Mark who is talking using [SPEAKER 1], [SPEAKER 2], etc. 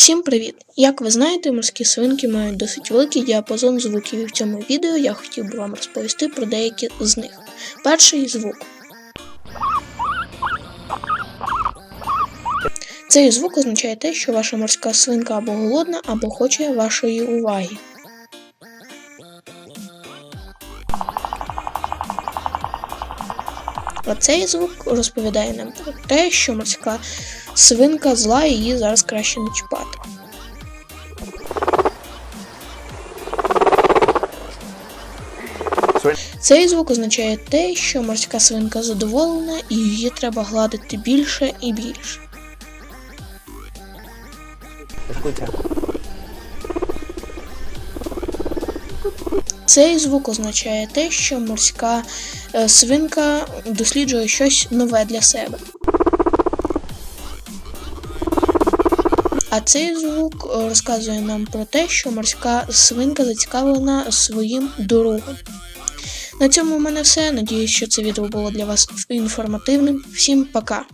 [SPEAKER 1] Всім привіт! Як ви знаєте, морські свинки мають досить великий діапазон звуків, і в цьому відео я хотів би вам розповісти про деякі з них. Перший звук. Цей звук означає те, що ваша морська свинка або голодна, або хоче вашої уваги. А цей звук розповідає нам про те, що морська свинка зла і її зараз краще не чіпати. Цей звук означає те, що морська свинка задоволена і її треба гладити більше і більше. Цей звук означає те, що морська е, свинка досліджує щось нове для себе. А цей звук е, розказує нам про те, що морська свинка зацікавлена своїм другом. На цьому в мене все. Надіюсь, що це відео було для вас інформативним. Всім пока!